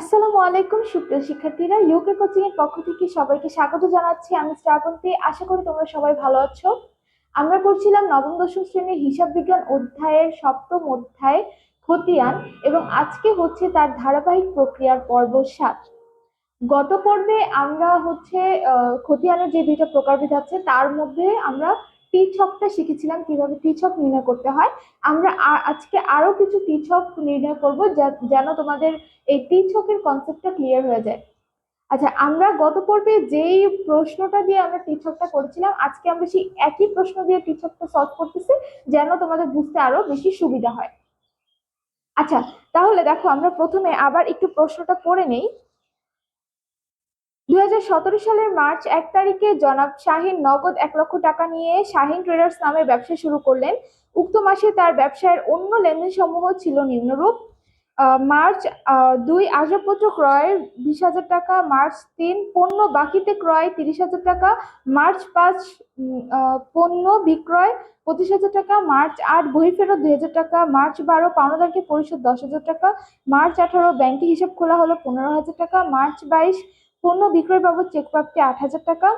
আসসালামু আলাইকুম, সুপ্রিয় শিক্ষার্থীরা। ইউকে কোচিং এর পক্ষ থেকে সবাইকে স্বাগত জানাচ্ছি। আমি শ্রাবন্তী আশা করি তোমরা সবাই ভালো আছো। আমরা পড়ছিলাম নবম, দশম শ্রেণির হিসাব বিজ্ঞান অধ্যায়ের সপ্তম অধ্যায়, খতিয়ান, এবং আজকে হচ্ছে তার ধারাবাহিক প্রক্রিয়ার পর্ব সাত। গত পর্বে আমরা হচ্ছে খতিয়ানের যে দুইটা প্রকারভেদ আছে, তার মধ্যে আমরা টি ছকটা শিখেছিলাম কীভাবে টি নির্ণয় করতে হয়। আমরা আজকে আরও কিছু টি নির্ণয় করব যেন তোমাদের এই টি ছকের কনসেপ্টটা ক্লিয়ার হয়ে যায়। আচ্ছা আমরা গত পর্বে যেই প্রশ্নটা দিয়ে আমরা টি ছকটা করেছিলাম, আজকে আমরা সেই একই প্রশ্ন দিয়ে টি ছকটা সলভ করতেছি, যেন তোমাদের বুঝতে আরও বেশি সুবিধা হয়। আচ্ছা তাহলে দেখো আমরা প্রথমে আবার একটু প্রশ্নটা পড়ে নেই। দু হাজার সতেরো সালের মার্চ এক তারিখে জনাব শাহিন নগদ এক লক্ষ টাকা নিয়ে শাহিন ট্রেডার্স নামে ব্যবসা শুরু করলেন। উক্ত মাসে তার ব্যবসায়ের অন্য লেনদেন সমূহ ছিল নিম্নরূপ। মার্চ দুই আসবাবপত্র ক্রয় বিশ হাজার টাকা, মার্চ তিন পণ্য বাকিতে ক্রয় তিরিশ হাজার টাকা, মার্চ পাঁচ পণ্য বিক্রয় পঁচিশ হাজার টাকা, মার্চ আট বই ফেরত দুই হাজার টাকা, মার্চ বারো পাওনাদারকে পরিশোধ দশ হাজার টাকা, মার্চ আঠারো ব্যাংকে হিসাব খোলা হলো পনেরো হাজার টাকা, মার্চ বাইশ পণ্য বিক্রয় বাবদ চেক প্রাপ্তি আট হাজার টাকা,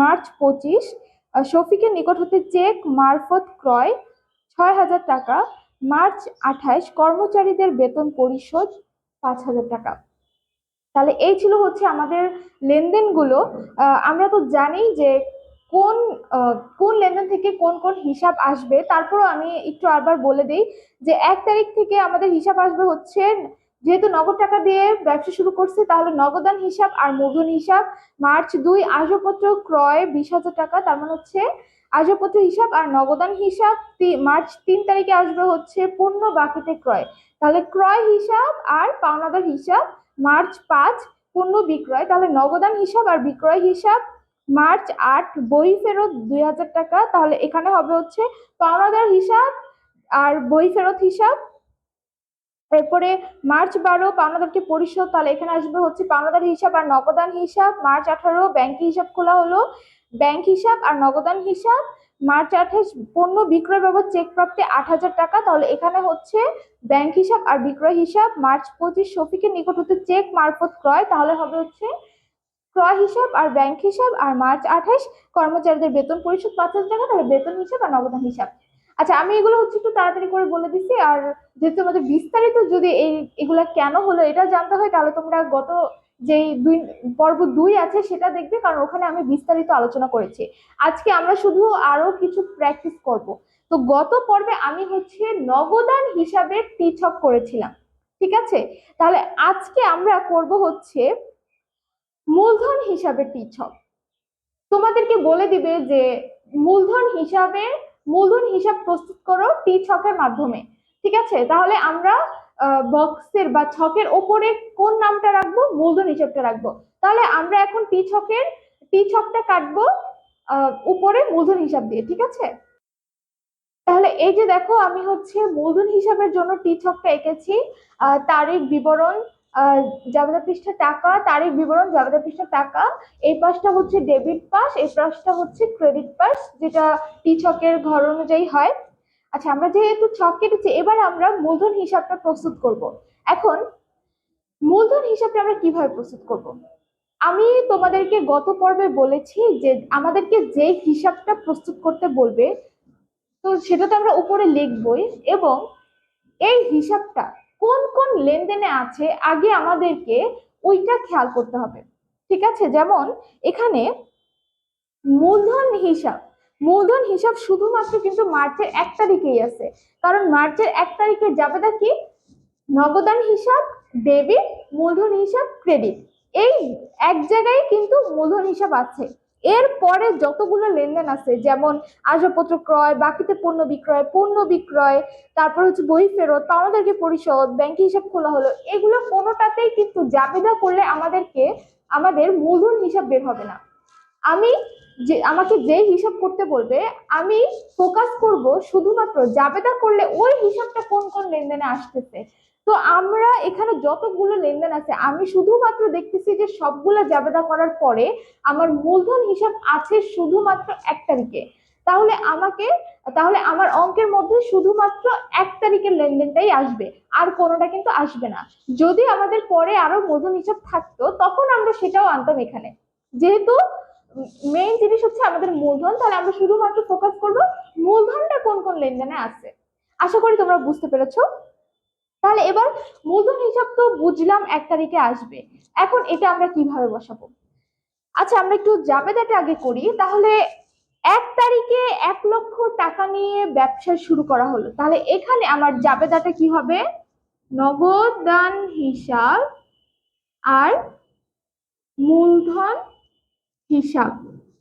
মার্চ পঁচিশ। শফিকের নিকট হতে চেক মারফত ক্রয় ছয় হাজার টাকা, মার্চ আঠাইশ কর্মচারীদের বেতন পরিশোধ পাঁচ হাজার টাকা। তাহলে এই ছিল হচ্ছে আমাদের লেনদেনগুলো। আমরা তো জানি যে কোন কোন লেনদেন থেকে কোন কোন হিসাব আসবে। তারপরও আমি একটু আবার বলে দিই যে এক তারিখ থেকে আমাদের হিসাব আসবে হচ্ছে যেহেতু নগদ টাকা দিয়ে ব্যবসা শুরু করছে, তাহলে নগদান হিসাব আর মূলধন হিসাব মার্চ দুই আসবাবপত্র ক্রয় বিশ হাজার টাকা, তার মানে হচ্ছে আসবাবপত্র হিসাব আর নগদান হিসাব মার্চ তিন তারিখে আসবে হচ্ছে পণ্য বাকিতে ক্রয়। তাহলে ক্রয় হিসাব আর পাওনাদার হিসাব মার্চ পাঁচ পণ্য বিক্রয়। তাহলে নগদান হিসাব আর বিক্রয় হিসাব মার্চ আট বই ফেরত দুই হাজার টাকা। তাহলে এখানে হবে হচ্ছে পাওনাদার হিসাব আর বই ফেরত হিসাব এরপরে মার্চ বারো পাওনাদারকে পরিশোধ তাহলে এখানে আসবে হচ্ছে পাওনাদার হিসাব আর নগদান হিসাব। মার্চ আঠারো, ব্যাংকে হিসাব খোলা হলো। ব্যাংক হিসাব আর নগদান হিসাব। মার্চ আঠাশ, পণ্য বিক্রয় বাবদ চেক প্রাপ্তি আট হাজার টাকা। তাহলে এখানে হচ্ছে ব্যাংক হিসাব আর বিক্রয় হিসাব। মার্চ পঁচিশ, শফিকের নিকট হতে চেক মারফত ক্রয়। তাহলে হবে হচ্ছে ক্রয় হিসাব আর ব্যাংক হিসাব। আর মার্চ আঠাশ, কর্মচারীদের বেতন পরিশোধ পাঁচ হাজার টাকা। তাহলে বেতন হিসাব আর নগদান হিসাব। আচ্ছা আমি এগুলো হচ্ছে একটু তাড়াতাড়ি করে বলে দিচ্ছি আর যেহেতু আমাদের বিস্তারিত যদি এই এগুলা কেন হলো এটা জানতে হয়, তাহলে তোমরা গত যেই দুই, পর্ব দুই আছে সেটা দেখবে, কারণ ওখানে আমি বিস্তারিত আলোচনা করেছি। আজকে আমরা শুধু আরও কিছু প্র্যাকটিস করব। তো গত পর্বে আমি হচ্ছে নগদান হিসাবে টি ছক করেছিলাম, ঠিক আছে? তাহলে আজকে আমরা করব হচ্ছে মূলধন হিসাবে টি ছক তোমাদেরকে বলে দিবে যে, মূলধন হিসাবে, মূলধন হিসাব প্রস্তুত করো টি ছকের মাধ্যমে। ঠিক আছে? তাহলে আমরা বক্সের বা ছকের ওপরে কোন নামটা রাখব? মূলধন হিসাবটা রাখব। তাহলে আমরা এখন টি ছকের টি ছকটা কাটবো উপরে মূলধন হিসাব দিয়ে, ঠিক আছে? তাহলে এই যে দেখো, আমি হচ্ছে মূলধন হিসাবের জন্য টি ছকটা এঁকেছি। তারিখ, বিবরণ জাবেদা পৃষ্ঠা টাকা, তারিখ, বিবরণ জাবেদা পৃষ্ঠা টাকা। এই পাশটা হচ্ছে ডেবিট পাস এই পাশটা হচ্ছে ক্রেডিট পাস যেটা টি ছকের ঘর অনুযায়ী হয়। আচ্ছা আমরা যেহেতু ছক কেটেছি, এবার আমরা মূলধন হিসাবটা প্রস্তুত করব। এখন, মূলধন হিসাবটা আমরা কীভাবে প্রস্তুত করব? আমি তোমাদেরকে গত পর্বে বলেছি যে আমাদেরকে যে হিসাবটা প্রস্তুত করতে বলবে, তো সেটা তো আমরা উপরে লিখবই এবং এই হিসাবটা কোন কোন লেনদেনে আছে, আগে আমাদেরকে ওইটা খেয়াল করতে হবে। ঠিক আছে? যেমন, এখানে মূলধন হিসাব মূলধন হিসাব শুধুমাত্র কিন্তু মার্চের এক তারিখেই আছে। কারণ মার্চের এক তারিখে যাবেটা কি? নগদান হিসাব, ডেবিট, মূলধন হিসাব, ক্রেডিট। এই এক জায়গায় কিন্তু মূলধন হিসাব আছে। এরপরে যতগুলো লেনদেন আছে, যেমন আসবাবপত্র ক্রয়, বাকিতে পণ্য বিক্রয় পণ্য বিক্রয়, তারপর হচ্ছে বই ফেরত পাওনাদারকে পরিশোধ ব্যাংকে হিসাব খোলা হলো, এগুলো কোনোটাতেই কিন্তু জাবেদা করলে আমাদেরকে, আমাদের মূলধন হিসাব বের হবে না। আমি যে, আমাকে যে হিসাব করতে বলবে, আমি ফোকাস করব শুধুমাত্র জাবেদা করলে ওই হিসাবটা কোন কোন লেনদেনে আসতেছে। তো আমরা এখানে যতগুলো লেনদেন আছে, আমি শুধুমাত্র দেখতেছি যে সবগুলো জাবেদা করার পরে আমার মূলধন হিসাব আছে শুধুমাত্র এক তারিখে তাহলে আমাকে, তাহলে আমার অঙ্কের মধ্যে শুধুমাত্র এক তারিখের লেনদেনটাই আসবে, আর কোনোটা কিন্তু আসবে না। যদি আমাদের পরে আরও মূলধন হিসাব থাকতো, তখন আমরা সেটাও আনতাম এখানে। যেহেতু মেইন জিনিস হচ্ছে আমাদের মূলধন, তাহলে আমরা শুধুমাত্র ফোকাস করব মূলধনটা কোন কোন লেনদেনে আছে। আশা করি তোমরা বুঝতে পেরেছ। তাহলে এবার মূলধন হিসাব তো বুঝলাম এক তারিখে আসবে। এখন এটা আমরা কীভাবে বসাবো? আচ্ছা আমরা একটু জাবেদাটা আগে করি। তাহলে এক তারিখে এক লক্ষ টাকা নিয়ে ব্যবসা শুরু করা হলো। তাহলে এখানে আমার জাবেদাটা কি হবে? নগদান হিসাব আর মূলধন হিসাব।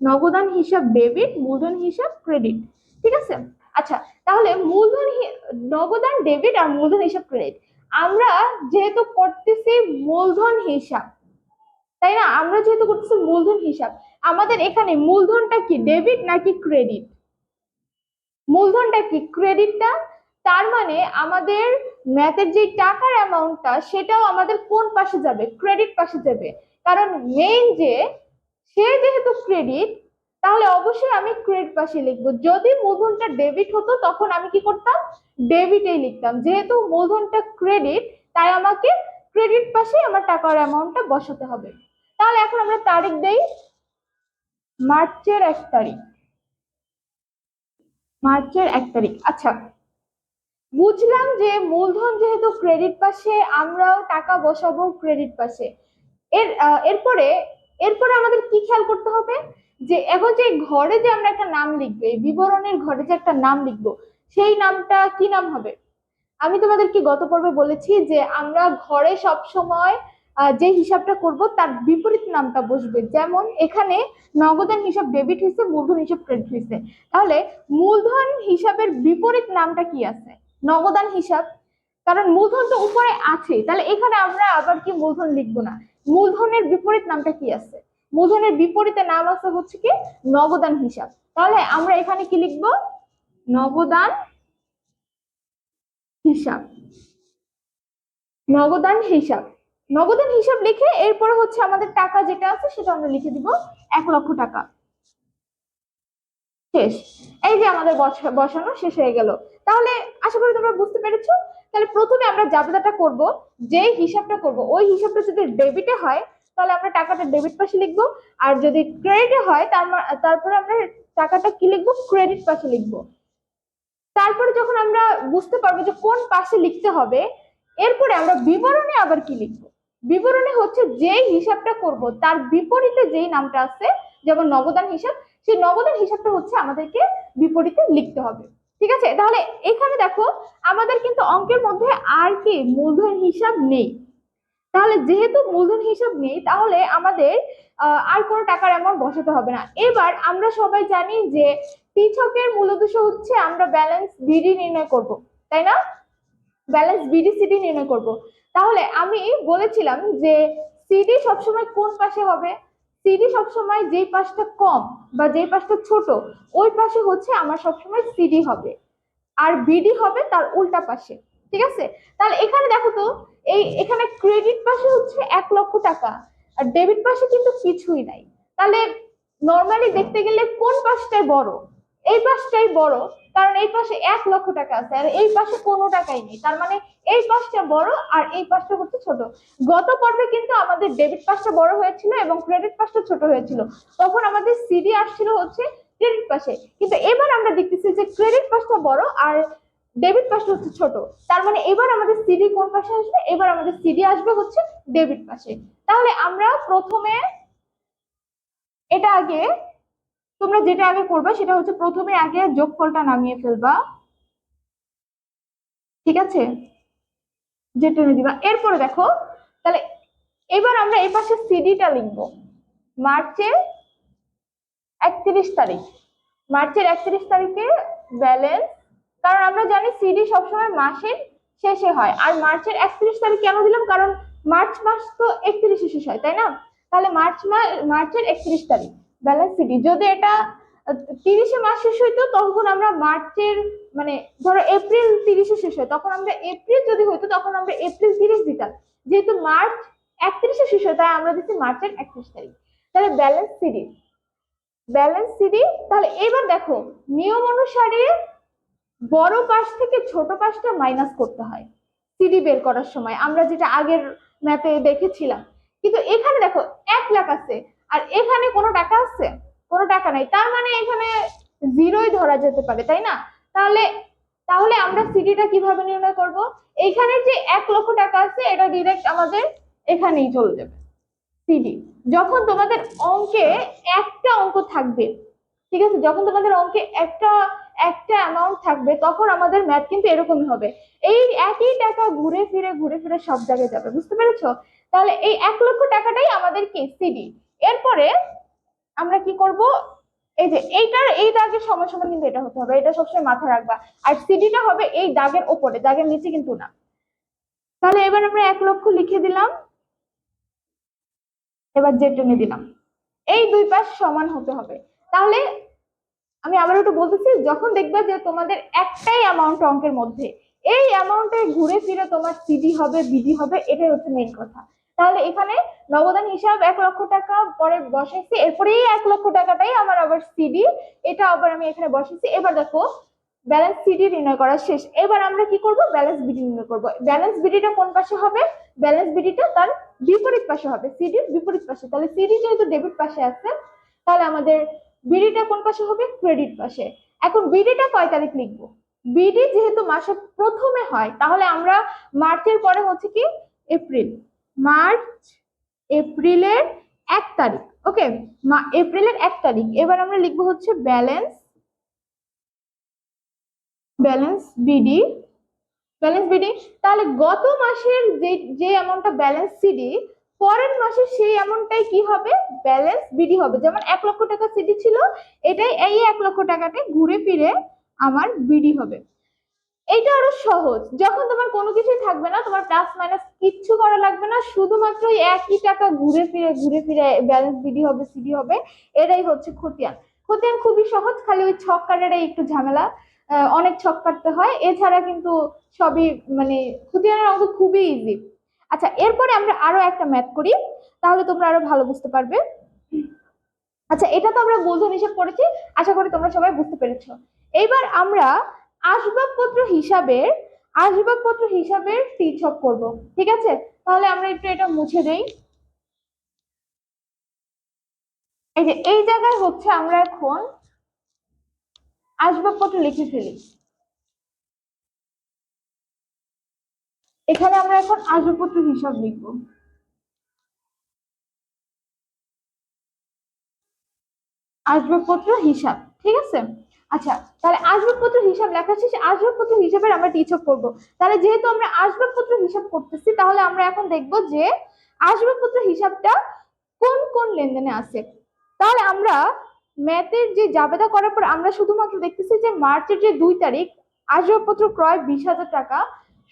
নগদান হিসাব ডেবিট, মূলধন হিসাব ক্রেডিট। ঠিক আছে? আচ্ছা তাহলে মূলধন নগদান ডেবিট আর মূলধন হিসাব ক্রেডিট। আমরা যেহেতু করতেছি মূলধন হিসাব, তাই না? আমরা যেহেতু করতেছি মূলধন হিসাব, আমাদের এখানে মূলধনটা কি ডেবিট নাকি ক্রেডিট? মূলধনটা কি ক্রেডিটটা? তার মানে আমাদের ম্যাথের যে টাকার অ্যামাউন্টটা সেটাও আমাদের কোন পাশে যাবে? ক্রেডিট পাশে যাবে। কারণ মেইন যে সে যেহেতু ক্রেডিট তাহলে অবশ্যই আমি ক্রেডিট পাশে লিখব। যদি মূলধনটা ডেবিট হতো, তখন আমি কি করতাম? ডেবিটেই লিখতাম। যেহেতু মূলধনটা ক্রেডিট তাই আমাকে ক্রেডিট পাশে আমার টাকার অ্যামাউন্টটা বসাতে হবে। তাহলে এখন আমরা তারিখ দেই। মার্চের এক তারিখ। মার্চের এক তারিখ। আচ্ছা বুঝলাম যে মূলধন যেহেতু ক্রেডিট পাশে, আমরাও টাকা বসাবো ক্রেডিট পাশে। এর এরপরে এরপরে আমাদের কি খেয়াল করতে হবে? যে এখন যে ঘরে যে আমরা একটা নাম লিখব, এই বিবরণের ঘরে যে একটা নাম লিখব, সেই নামটা কি নাম হবে? আমি তোমাদেরকে গত পর্বে বলেছি যে আমরা ঘরে সব সময় যে হিসাবটা করব তার বিপরীত নামটা বসবে। যেমন এখানে নগদান হিসাব ডেবিট হয়েছে মূলধন হিসাব ক্রেডিট হয়েছে তাহলে মূলধন হিসাবের বিপরীত নামটা কি আছে? নগদান হিসাব। কারণ মূলধন তো উপরে আছে। তাহলে এখানে আমরা আবার কি মূলধন লিখব না? মূলধনের বিপরীত নামটা কি আছে? মূলধনের বিপরীতে নাম আছে হচ্ছে কি? নগদান হিসাব। তাহলে আমরা এখানে কি লিখব? নগদান হিসাব। নগদান হিসাব। নগদান হিসাব লিখে এরপরে হচ্ছে আমাদের টাকা যেটা আছে সেটা আমরা লিখে দিব এক লক্ষ টাকা। শেষ। এই যে আমাদের বসা- বসানো শেষ হয়ে গেল। তাহলে আশা করি তোমরা বুঝতে পেরেছ তাহলে প্রথমে আমরা জাবেদাটা করব যে হিসাবটা করব, ওই হিসাবটা যদি ডেবিটে হয়, তাহলে আমরা টাকাটা ডেবিট পাশে লিখব, আর যদি ক্রেডিটে হয় তারপরে আমরা টাকাটা কি লিখব? ক্রেডিট পাশে লিখব। তারপরে যখন আমরা বুঝতে পারব যে কোন পাশে লিখতে হবে, এরপরে আমরা বিবরণে আবার কি লিখব? বিবরণে হচ্ছে যেই হিসাবটা করব, তার বিপরীতে যেই নামটা আছে, যেমন নবদান হিসাব, সেই নবদান হিসাবটা হচ্ছে আমাদেরকে বিপরীতে লিখতে হবে। ঠিক আছে? তাহলে এখানে দেখো, আমাদের কিন্তু অঙ্কের মধ্যে আর কি মূলধন হিসাব নেই। তাহলে যেহেতু মূলধন হিসাব নেই, তাহলে আমাদের আর কোনো টাকার অ্যামাউন্ট বসাতে হবে না। এবার আমরা সবাই জানি যে পিছকের মূল উদ্দেশ্য হচ্ছে আমরা ব্যালেন্স বিডি নির্ণয় করব, তাই না? ব্যালেন্স বিডি সিডি নির্ণয় করব। তাহলে আমি বলেছিলাম যে সিডি সবসময় কোন পাশে হবে? সিডি সবসময় যেই পাশটা কম বা যেই পাশটা ছোট, ওই পাশে হচ্ছে আমার সবসময় সিডি হবে। আর বিডি হবে তার উল্টা পাশে, ঠিক আছে? তাহলে এখানে দেখো তো, এই এখানে ক্রেডিট পাশে হচ্ছে এক লক্ষ টাকা, আর ডেবিট পাশে কিন্তু কিছুই নাই। তাহলে নর্মালি দেখতে গেলে কোন পাশটাই বড়? এই পাশটাই বড় কারণ এই পাশে এক লক্ষ টাকা আছে আর এই পাশে কোনো টাকাই নেই। তার মানে এই পাশটা বড় আর এই পাশটা হচ্ছে ছোট। গত পর্বে কিন্তু আমাদের ডেবিট পাশটা বড় হয়েছিল এবং ক্রেডিট পাশটা ছোট হয়েছিল। তখন আমাদের সিডি আসছিল হচ্ছে ক্রেডিট পাশে কিন্তু এবার আমরা দেখতেছি যে ক্রেডিট পাশটা বড় আর ডেবিট পাশটা হচ্ছে ছোট। তার মানে এবার আমাদের সিডি কোন পাশে আসবে? এবার আমাদের সিডি আসবে হচ্ছে ডেবিট পাশে তাহলে আমরা প্রথমে এটা আগে তোমরা যেটা আগে করবে সেটা হচ্ছে প্রথমে আগে যোগফলটা নামিয়ে ফেলবা। ঠিক আছে? যে টেনে দিবা। এরপরে দেখো, তাহলে এবার আমরা এই পাশে সিডিটা লিখব। মার্চের একত্রিশ তারিখ। মার্চের একত্রিশ তারিখে ব্যালেন্স কারণ আমরা জানি সিডি সবসময় মাসের শেষে হয়। আর মার্চের একত্রিশ তারিখ কেন দিলাম? কারণ মার্চ মাস তো একত্রিশে শেষ হয়, তাই না? তাহলে মার্চ মাস মার্চের একত্রিশ তারিখ। সিডি যদি এটা তিরিশে মাস শেষ হইতো, তখন আমরা মার্চের মানে ধরো এপ্রিল তিরিশে শেষ হয়, তখন আমরা এপ্রিল যদি হইতো, তখন আমরা এপ্রিল তিরিশ দিতাম। যেহেতু মার্চ একত্রিশে শেষ হয়, তাই আমরা দিচ্ছি মার্চের একত্রিশ তারিখ। তাহলে ব্যালেন্স সিডি ব্যালেন্স সিডি তাহলে এবার দেখো, নিয়ম অনুসারে বড় পাশ থেকে ছোট পাশটা মাইনাস করতে হয় সিডি বের করার সময়। আমরা যেটা আগের ম্যাপে দেখেছিলাম। কিন্তু এখানে দেখো, এক লাখ আছে। আর এখানে কোনো টাকা আছে? কোনো টাকা নাই। তার মানে এখানে জিরোই ধরা যেতে পারে, তাই না? তাহলে তাহলে আমরা সিডিটা কীভাবে নির্ণয় করব? এইখানে যে এক লক্ষ টাকা আছে, এটা ডিরেক্ট আমাদের এখানেই চলে যাবে সিডি যখন তোমাদের অঙ্কে একটা অঙ্ক থাকবে, ঠিক আছে? যখন তোমাদের অঙ্কে একটা একটা অ্যামাউন্ট থাকবে, তখন আমাদের ম্যাথ কিন্তু এরকমই হবে। এই একই টাকা ঘুরে ফিরে ঘুরে ফিরে সব জায়গায় যাবে, বুঝতে পেরেছ? তাহলে এই এক লক্ষ টাকাটাই আমাদের কি? সিডি এরপরে আমরা কি করব? এই যে এইটার, এই দাগের সময় সময় কিন্তু এটা হতে হবে। এটা সবসময় মাথায় রাখবা। আর সিডিটা হবে এই দাগের ওপরে, দাগের নিচে কিন্তু না। তাহলে এবার আমরা এক লক্ষ লিখে দিলাম। এবার জেড টেনে দিলাম। এই দুই পাশ সমান হতে হবে। তাহলে আমি আবার একটু বলতেছি, যখন দেখবে যে তোমাদের একটাই অ্যামাউন্ট অঙ্কের মধ্যে, এই অ্যামাউন্টে ঘুরে ফিরে তোমার সিডি হবে বিডি হবে, এটাই হচ্ছে মেইন কথা। তাহলে এখানে নবদান হিসাব এক লক্ষ টাকা পরে বসাইছি। এরপরে এক লক্ষ টাকাটাই আমার আবার সিডি এটা আবার আমি এখানে বসাইছি। এবার দেখো ব্যালেন্স সিডি নির্ণয় করা শেষ। এবার আমরা কি করব? ব্যালেন্স বিডি নির্ণয় করব। ব্যালেন্স বিডিটা কোন পাশে হবে? ব্যালেন্স বিডিটা তার বিপরীত পাশে হবে। সিডির বিপরীত পাশে। তাহলে সিডি যেহেতু ডেবিট পাশে আছে, তাহলে আমাদের বিডিটা কোন পাশে হবে? ক্রেডিট পাশে। এখন বিডিটা কয় তারিখ লিখব? বিডি যেহেতু মাসের প্রথমে হয়, তাহলে আমরা মার্চের পরে হচ্ছে কি? এপ্রিল মার্চ, এপ্রিলের এক তারিখ, ওকে? এপ্রিলের এক তারিখ। এবার আমরা লিখব হচ্ছে balance balance BD. Balance BD, তাহলে গত মাসের যে যে অ্যামাউন্টটা ব্যালেন্স সিডি, পরের মাসে সেই অ্যামাউন্টটাই কি হবে? ব্যালেন্স বিডি হবে। যেমন এক লক্ষ টাকা সিডি ছিল, এটাই এই এক লক্ষ টাকাতে ঘুরে ফিরে আমার বিডি হবে। এইটা আরও সহজ। যখন তোমার কোনো কিছুই থাকবে না, তোমার প্লাস মাইনাস কিচ্ছু করা লাগবে না, শুধুমাত্র ওই একই টাকা ঘুরে ফিরে ঘুরে ফিরে ব্যালেন্স বিডি হবে সিডি হবে, এটাই হচ্ছে খতিয়ান। খতিয়ান খুবই সহজ, খালি ওই ছক কাটাটাই একটু ঝামেলা। অনেক ছক কাটতে হয়। এছাড়া কিন্তু সবই মানে খতিয়ানের অঙ্ক খুবই ইজি আচ্ছা এরপরে আমরা আরও একটা ম্যাথ করি, তাহলে তোমরা আরও ভালো বুঝতে পারবে। আচ্ছা এটা তো আমরা মূলধন হিসাব করেছি, আশা করি তোমরা সবাই বুঝতে পেরেছ। এইবার আমরা আসবাবপত্র হিসাবের আসবাবপত্র হিসাবের তীর্থক করব। ঠিক আছে? তাহলে আমরা একটু এটা মুছে দেই। এই যে, এই জায়গায় হচ্ছে আমরা এখন আসবাবপত্র লিখে ফেলি। এখানে আমরা এখন আসবাবপত্র হিসাব লিখব। আসবাবপত্র হিসাব, ঠিক আছে? আচ্ছা তাহলে আসবাবপত্র হিসাব লেখা শেষে, আসবাবপত্র হিসাবের আমরা টিচক করব। তাহলে যেহেতু আমরা আসবাবপত্র হিসাব করতেছি, তাহলে আমরা এখন দেখব যে আসবাবপত্র হিসাবটা কোন কোন লেনদেনে আছে। তাহলে আমরা ম্যাথের যে জাবেদা করার পর আমরা শুধুমাত্র দেখতেছি যে মার্চের যে দুই তারিখ, আসবাবপত্র ক্রয় বিশ হাজার টাকা,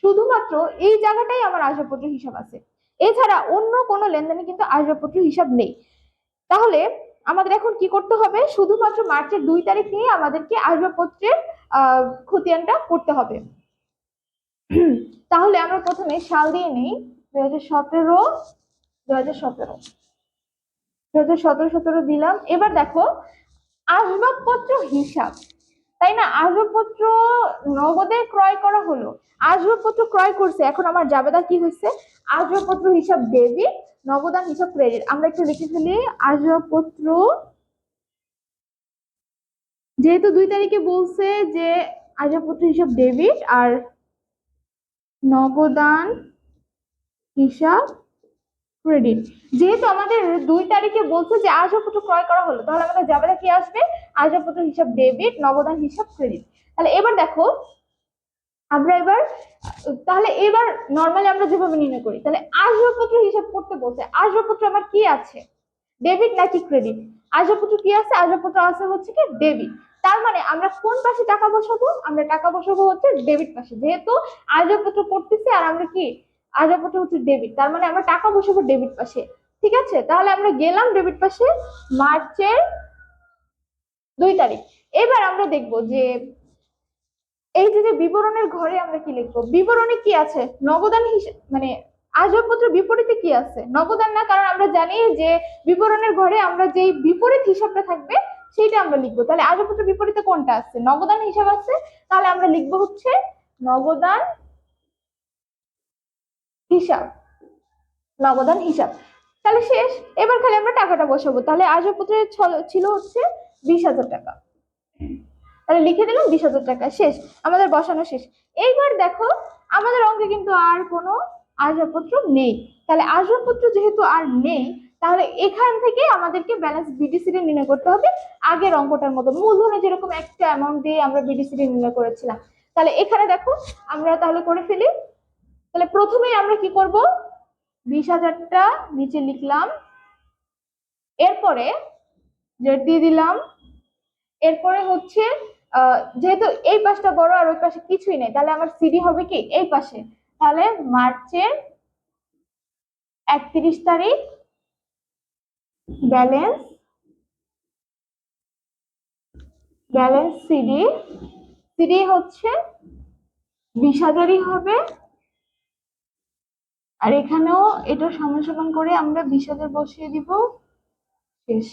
শুধুমাত্র এই জায়গাটাই আমার আসবাবপত্র হিসাব আছে। এছাড়া অন্য কোনো লেনদেনে কিন্তু আসবাবপত্র হিসাব নেই। তাহলে আমাদের এখন কি করতে হবে? শুধুমাত্র মার্চের দুই তারিখ নিয়ে আমাদেরকে আসবাবপত্রের খতিয়ানটা করতে হবে। তাহলে আমরা প্রথমে সাল দিয়ে নিই। দু হাজার সতেরো দু হাজার সতেরো। দু হাজার সতেরো সতেরো দিলাম। এবার দেখো, আসবাবপত্র হিসাব। তাই না? আসবাবপত্র নগদে ক্রয় করা হলো। আসবাবপত্র ক্রয় করছে। এখন আমার জাবেদা কি হয়েছে? আসবাবপত্র হিসাব ডেবিট নগদান হিসাব ক্রেডিট। আমরা একটু লিখে ফেলি। আসবাবপত্র যেহেতু দুই তারিখে বলছে যে আসবাবপত্র হিসাব ডেবিট আর নগদান হিসাব ক্রেডিট যেহেতু আমাদের দুই তারিখে বলছে যে আসবাবপত্র ক্রয় করা হলো, তাহলে আমাদের যাবে কি আসবে? আসবাবপত্র হিসাব ডেবিট নবদান হিসাব ক্রেডিট তাহলে এবার দেখো, আমরা এবার, তাহলে এবার নর্মালি আমরা যেভাবে নির্ণয় করি, তাহলে আসবাবপত্র হিসাব করতে বলছে আসবাবপত্র আমার কি আছে? ডেবিট নাকি ক্রেডিট আসবাবপত্র কি আছে? আসবাবপত্র আছে হচ্ছে কি ডেবিট তার মানে আমরা কোন পাশে টাকা বসাবো? আমরা টাকা বসাবো হচ্ছে ডেবিট পাশে। যেহেতু আসবাবপত্র করতেছি, আর আমরা কি আসবাবপত্র হচ্ছে ডেবিট তার মানে আমরা টাকা বসাবো ডেবিট পাশে। ঠিক আছে? তাহলে আমরা গেলাম ডেবিট পাশে মার্চের দুই তারিখ। এবার আমরা দেখব যে এই যে বিবরণের ঘরে আমরা কি লিখব? বিবরণে কি আছে? নগদান হিসেবে মানে আসবাবপত্র বিপরীতে কি আছে? নগদান না, কারণ আমরা জানি যে বিবরণের ঘরে আমরা যেই বিপরীত হিসাবটা থাকবে, সেইটা আমরা লিখব। তাহলে আর্যপত্র বিপরীতে কোনটা আছে? নগদান হিসাব আছে। তাহলে আমরা লিখব হচ্ছে নগদান হিসাব, নগদান হিসাব। তাহলে শেষ, এবার খালি আমরা টাকাটা বসাবো। তাহলে ছ- ছিল হচ্ছে বিশ হাজার টাকা। তাহলে লিখে দিলাম বিশ হাজার টাকা, শেষ, আমাদের বসানো শেষ। এইবার দেখো, আমাদের অঙ্কে কিন্তু আর কোনো আসবাবপত্র নেই। তাহলে আসবাবপত্র যেহেতু আর নেই, তাহলে এখান থেকে আমাদেরকে ব্যালেন্স বিডিসিডি নির্ণয় করতে হবে। আগের অঙ্কটার মতো, মূলধনে যেরকম একটা অ্যামাউন্ট দিয়ে আমরা বিডিসিডি নির্ণয় করেছিলাম। তাহলে এখানে দেখো, আমরা তাহলে করে ফেলি। তাহলে প্রথমেই আমরা কি করব? বিশ হাজারটা নিচে লিখলাম। এরপরে দিয়ে দিলাম, এরপরে হচ্ছে যেহেতু এই পাশটা বড় আর ওই পাশে কিছুই নেই, তাহলে আমার সিডি হবে কি? এই পাশে। তাহলে মার্চের একত্রিশ তারিখ, ব্যালেন্স ব্যালেন্স সিডি সিডি হচ্ছে বিশ হাজারই হবে। আর এখানেও এটা সমান করে আমরা বিশ হাজার বসিয়ে দিব। শেষ।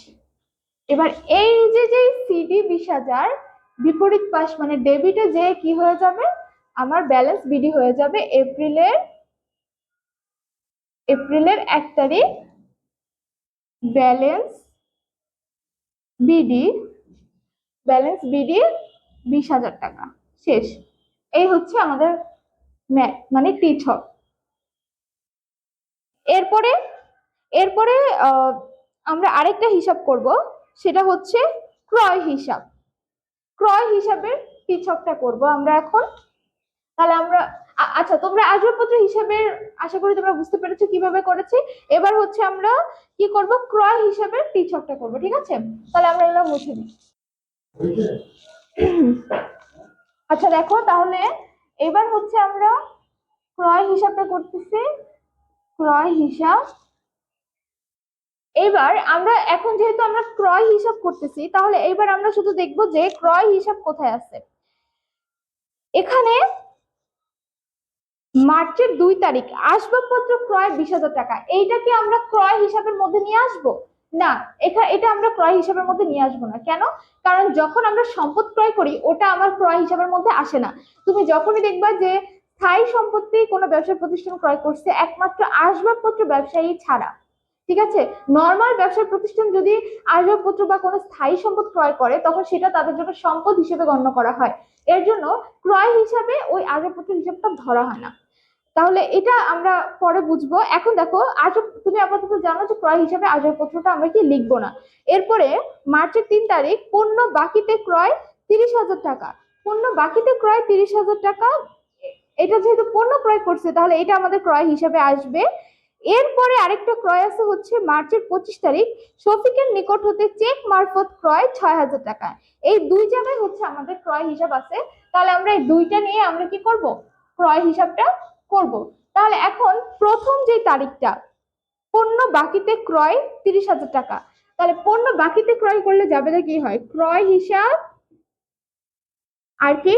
এবার এই যে যে সিডি বিশ হাজার, বিপরীত পাশ মানে ডেবিটে যে কি হয়ে যাবে? আমার ব্যালেন্স বিডি হয়ে যাবে এপ্রিলের এপ্রিলের এক তারিখ ব্যালেন্স বিডি ব্যালেন্স বিডি বিশ হাজার টাকা। শেষ। এই হচ্ছে আমাদের মানে টি ছক এরপরে এরপরে আমরা আরেকটা হিসাব করব, সেটা হচ্ছে ক্রয় হিসাব। ক্রয় হিসাবের পিছকটা করব আমরা এখন। তাহলে আমরা আচ্ছা তোমরা আসবাবপত্র হিসাবের, আশা করি তোমরা বুঝতে পেরেছ কীভাবে করেছি। এবার হচ্ছে আমরা কি করব? ক্রয় হিসাবের পিছকটা করব, ঠিক আছে? তাহলে আমরা এগুলো মুছে দিই। আচ্ছা দেখো, তাহলে এবার হচ্ছে আমরা ক্রয় হিসাবটা করতেছি। ক্রয় হিসাব। এবার আমরা এখন যেহেতু আমরা ক্রয় হিসাব করতেছি, তাহলে এবার আমরা শুধু দেখব যে ক্রয় হিসাব কোথায় আছে। এখানে মার্চের দুই তারিখ, আসবাবপত্র ক্রয় বিশ হাজার টাকা। এইটাকে আমরা ক্রয় হিসাবের মধ্যে নিয়ে আসব? না এখানে এটা আমরা ক্রয় হিসাবের মধ্যে নিয়ে আসব না। কেন? কারণ যখন আমরা সম্পদ ক্রয় করি, ওটা আমার ক্রয় হিসাবের মধ্যে আসে না। তুমি যখনই দেখবা যে স্থায়ী সম্পত্তি কোনো ব্যবসা প্রতিষ্ঠান ক্রয় করছে একমাত্র আসবাবপত্র ব্যবসায়ী ছাড়া। ঠিক আছে? নর্মাল ব্যবসার প্রতিষ্ঠান যদি আসবাবপত্র বা কোনো স্থায়ী সম্পদ ক্রয় করে, তখন সেটা তাদের জন্য সম্পদ হিসেবে গণ্য করা হয়। এর জন্য ক্রয় হিসাবে ওই আসবাবপত্র হিসাবটা ধরা হয় না। তাহলে এটা আমরা পরে বুঝব। এখন দেখো আসব তুমি আপাতত জানো যে ক্রয় হিসাবে আসবাবপত্রটা আমরা কি লিখব না। এরপরে মার্চের তিন তারিখ, পণ্য বাকিতে ক্রয় তিরিশ হাজার টাকা। পণ্য বাকিতে ক্রয় তিরিশ হাজার টাকা এটা যেহেতু পণ্য ক্রয় করছে, তাহলে এটা আমাদের ক্রয় হিসাবে আসবে। এরপরে আরেকটা ক্রয় আছে হচ্ছে মার্চের পঁচিশ তারিখ। শফিকের নিকট হতে চেক মারফত ক্রয় ছয় হাজার টাকা। এই দুই জায়গায় হচ্ছে আমাদের ক্রয় হিসাব আছে। তাহলে আমরা এই দুইটা নিয়ে আমরা কি করব? ক্রয় হিসাবটা করব। তাহলে এখন প্রথম যে তারিখটা, পণ্য বাকিতে ক্রয় তিরিশ হাজার টাকা। তাহলে পণ্য বাকিতে ক্রয় করলে যাবে না কি হয়? ক্রয় হিসাব আর কি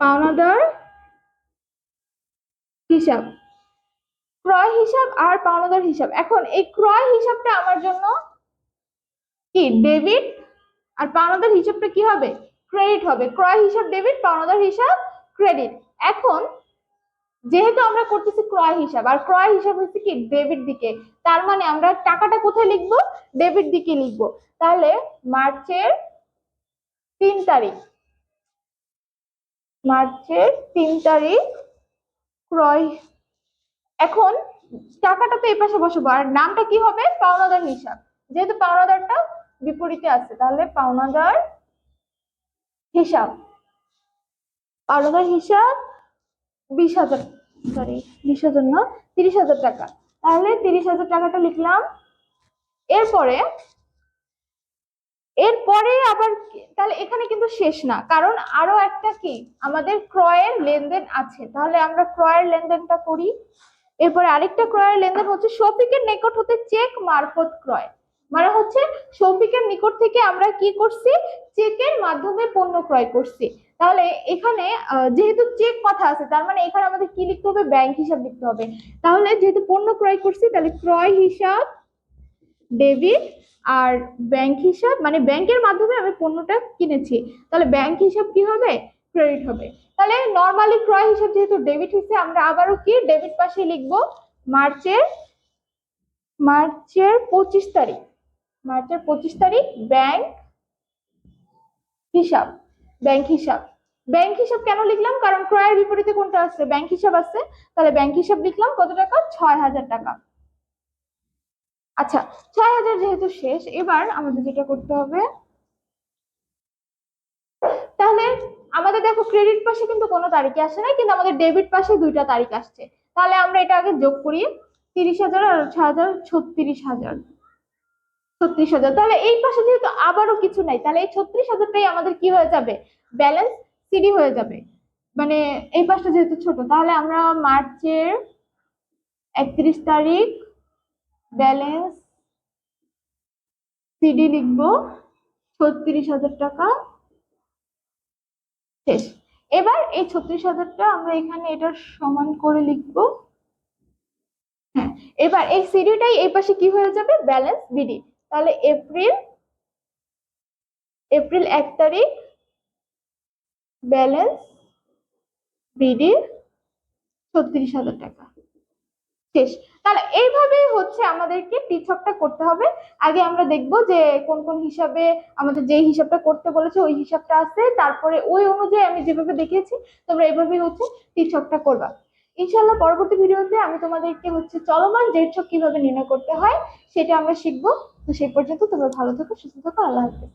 পাওনাদার হিসাব। ক্রয় হিসাব আর পাওনাদার হিসাব। এখন এই ক্রয় হিসাবটা আমার জন্য কি? ডেবিট আর পাওনাদার হিসাবটা কি হবে? ক্রেডিট হবে। ক্রয় হিসাব, ডেবিট, পাওনাদার হিসাব, ক্রেডিট। এখন যেহেতু আমরা করতেছি ক্রয় হিসাব, আর ক্রয় হিসাব হচ্ছে কি? ডেবিট দিকে। তার মানে আমরা টাকাটা কোথায় লিখব? ডেবিট দিকে লিখব। তাহলে মার্চের তিন তারিখ মার্চের তিন তারিখ ক্রয়। এখন টাকাটা তো এই পাশে বসাবো। আর নামটা কি হবে? পাওনাদার হিসাব। যেহেতু পাওনাদারটা বিপরীতে আছে, তাহলে পাওনাদার হিসাব। পাওনাদার হিসাব বিশ হাজার সরি বিশ হাজার না, তিরিশ হাজার টাকা। তাহলে তিরিশ হাজার টাকাটা লিখলাম। এরপরে এরপরে আবার তাহলে এখানে কিন্তু শেষ না। কারণ আরও একটা কি? আমাদের ক্রয়ের লেনদেন আছে। তাহলে আমরা ক্রয়ের লেনদেনটা করি। এরপরে আরেকটা ক্রয়ের লেনদেন হচ্ছে শফিকের নিকট হতে চেক মারফত ক্রয়। মানে হচ্ছে শফিকের নিকট থেকে আমরা কি করছি? চেকের মাধ্যমে পণ্য ক্রয় করছি। তাহলে এখানে যেহেতু চেক কথা আছে, তার মানে এখানে আমাদের কি লিখতে হবে? ব্যাংক হিসাব লিখতে হবে। তাহলে যেহেতু পণ্য ক্রয় করছি, তাহলে ক্রয় হিসাব ডেবিট আর ব্যাংক হিসাব মানে ব্যাংকের মাধ্যমে আমি পণ্যটা কিনেছি। তাহলে ব্যাংক হিসাব কি হবে? ক্রেডিট হবে। তাহলে নর্মালি ক্রয় হিসাব যেহেতু ডেবিট হচ্ছে আমরা আবারও কি ডেবিট পাশে লিখব? মার্চের মার্চের পঁচিশ তারিখ। মার্চের পঁচিশ তারিখ ব্যাংক হিসাব ব্যাংক হিসাব। ব্যাংক হিসাব কেন লিখলাম? কারণ ক্রয়ের বিপরীতে কোনটা আছে ব্যাংক হিসাব আছে তাহলে ব্যাংক হিসাব লিখলাম কত টাকা? ছয় হাজার টাকা। আচ্ছা ছয় হাজার যেহেতু শেষ, এবার আমাদের যেটা করতে হবে, তাহলে আমাদের দেখো ক্রেডিট পাশে কিন্তু কোনো তারিখে আসে না কিন্তু আমাদের ডেবিট পাশে দুইটা তারিখ আসছে। তাহলে আমরা এটা আগে যোগ করি, তিরিশ হাজার আর ছ হাজার ছত্রিশ হাজার। ছত্রিশ হাজার। তাহলে এই পাশে যেহেতু আবারও কিছু নাই, তাহলে এই ছত্রিশ হাজারটাই আমাদের কি হয়ে যাবে? ব্যালেন্স সিডি হয়ে যাবে। মানে এই পাশটা যেহেতু ছোট, তাহলে আমরা মার্চের একত্রিশ তারিখ ব্যালেন্স সিডি লিখব। ছত্রিশ হাজার টাকা। শেষ। এবার এই ছত্রিশ হাজারটা আমরা এখানে এটার সমান করে লিখব। হ্যাঁ এবার এই সিডিটাই এই পাশে কি হয়ে যাবে? ব্যালেন্স বিডি তাহলে এপ্রিল এপ্রিল এক তারিখ, ব্যালেন্স বিডি ছত্রিশ হাজার টাকা। শেষ। তাহলে এইভাবেই হচ্ছে আমাদেরকে পৃথকটা করতে হবে। আগে আমরা দেখব যে কোন কোন হিসাবে আমাদের যে হিসাবটা করতে বলেছে, ওই হিসাবটা আছে। তারপরে ওই অনুযায়ী আমি যেভাবে দেখিয়েছি, তোমরা এইভাবেই হচ্ছে পৃথকটা করবা। ইনশাল্লাহ পরবর্তী ভিডিওতে আমি তোমাদেরকে হচ্ছে চলমান জেড ছক কীভাবে নির্ণয় করতে হয়, সেটা আমরা শিখব। তো সেই পর্যন্ত তোমরা ভালো থাকো, সুস্থ থাকো, আল্লাহ হাফেজ।